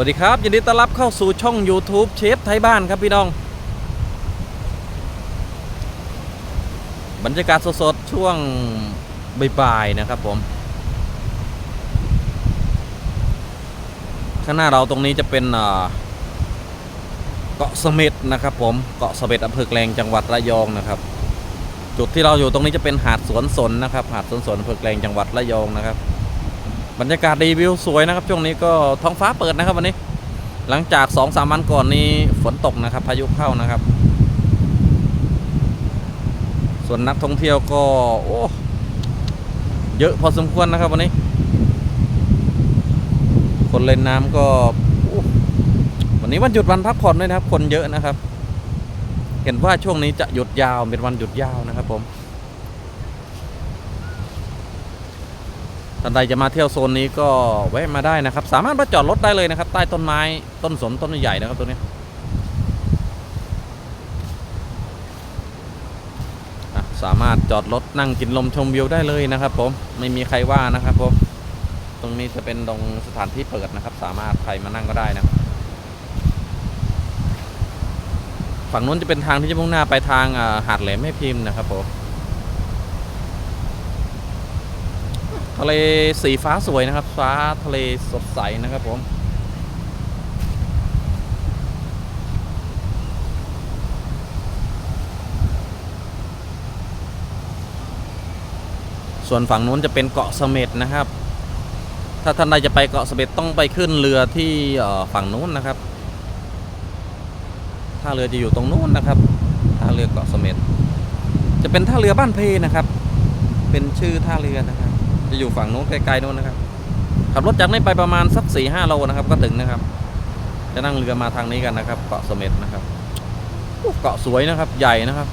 วัสดีครับ ยินดีต้อนรับเข้าสู่ช่อง YouTube เชฟไทยบ้านครับพี่น้อง บรรยากาศสดๆ ช่วงบ่ายๆนะครับผม ข้างหน้าเราตรงนี้จะเป็นเกาะเสม็ดนะครับผมเกาะเสม็ดอำเภอแกลงจังหวัดระยองนะครับ จุดที่เราอยู่ตรงนี้จะเป็นหาดสวนสนนะครับ หาดสวนสนอำเภอแกลงจังหวัดระยองนะครับ บรรยากาศดีวิวสวยนะครับ ช่วงนี้ก็ท้องฟ้าเปิดนะครับวันนี้ หลังจาก2อสามวันก่อนนี้ฝนตกนะครับ พายุเข้านะครับ ส่วนนักท่องเที่ยวก็โอ้เยอะพอสมควรนะครับวันนี้ คนเล่นน้ำก็วันนี้วันหยุดวันพักผ่อนด้วยนะครับ คนเยอะนะครับ เห็นว่าช่วงนี้จะหยุดยาวเป็นวันหยุดยาวนะครับผม ท่านใดจะมาเที่ยวโซนนี้ก็แวะมาได้นะครับ สามารถมาจอดรถได้เลยนะครับ ใต้ต้นไม้ต้นสนต้นใหญ่นะครับตัวนี้สามารถจอดรถนั่งกินลมชมวิวได้เลยนะครับ ผมไม่มีใครว่านะครับผมตรงนี้จะเป็นตรงสถานที่เปิดนะครับ สามารถใครมานั่งก็ได้นะฝั่งนู้นจะเป็นทางที่จะมุ่งหน้าไปทางหาดแหลมแม่พิมพ์นะครับผม ทะเลสีฟ้าสวยนะครับ ฟ้าทะเลสดใสนะครับผมส่วนฝั่งนู้นจะเป็นเกาะเสม็ดนะครับ ถ้าท่านใดจะไปเกาะเสม็ดต้องไปขึ้นเรือที่ฝั่งนู้นนะครับ ท่าเรือจะอยู่ตรงนู้นนะครับ ท่าเรือเกาะเสม็ดจะเป็นท่าเรือบ้านเพนะครับ เป็นชื่อท่าเรือนะครับ จะอยู่ฝั่งนู้นไกลๆนู้นนะครับ ขับรถจากนี้ไปประมาณสักสี่ห้าโลนะครับ ก็ถึงนะครับ จะนั่งเรือมาทางนี้กันนะครับ เกาะเสม็ดนะครับเกาะสวยนะครับ ใหญ่นะครับ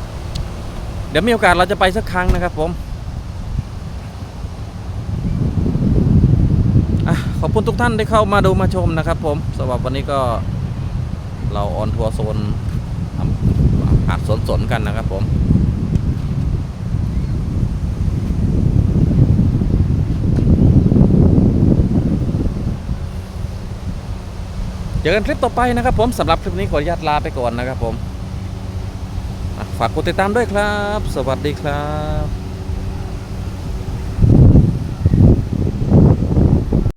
เดี๋ยวมีโอกาสเราจะไปสักครั้งนะครับ ผมอขอบคุณทุกท่านที่เข้ามาดูมาชมนะครับ ผมสำหรับวันนี้ก็เราออนทัวร์โซนหาดสนสนกันนะครับผม เจอกันคลิปต่อไปนะครับผมสำหรับคลิปนี้ขออนุญาตลาไปก่อนนะครับผมฝากกดติดตามด้วยครับ สวัสดีครับ